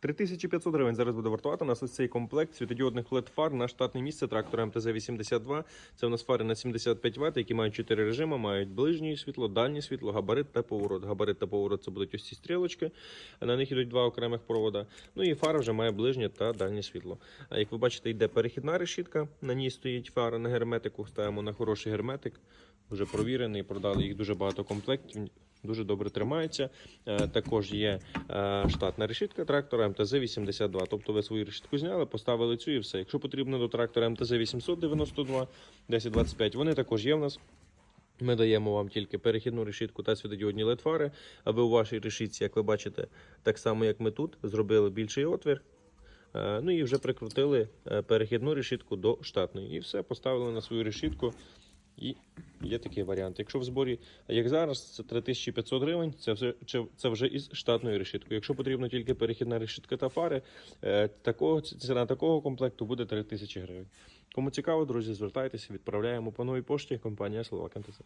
3500 гривень зараз буде вартувати у нас ось цей комплект світодіодних led фар на штатне місце трактора МТЗ-82. Це у нас фари на 75 Вт, які мають 4 режими, мають ближнє світло, дальнє світло, габарит та поворот. Габарит та поворот це будуть ось ці стрілочки. На них йдуть два окремих провода. Ну і фара вже має ближнє та дальнє світло. А як ви бачите, йде перехідна решітка. На ній стоїть фара на герметику. Ставимо на хороший герметик. Вже провірений, продали їх дуже багато комплектів. Дуже добре тримається. Е, Також є е, штатна решітка трактора МТЗ-82. Тобто ви свою решітку зняли, поставили цю і все. Якщо потрібно до трактора МТЗ-892 1025, вони також є в нас. Ми даємо вам тільки перехідну решітку та світодіодні LED-фари, аби у вашій решітці, як ви бачите, так само як ми тут, зробили більший отвір. Е, Ну і вже прикрутили перехідну решітку до штатної. І все, поставили на свою решітку. І є такий варіант. Якщо в зборі, як зараз, це 3500 гривень, це вже, це- вже із штатною решіткою. Якщо потрібно тільки перехідна решітка та фари, е, такого, ціна такого комплекту буде 3000 гривень. Кому цікаво, друзі, звертайтеся, відправляємо по новій пошті компанія Слова МТЗ.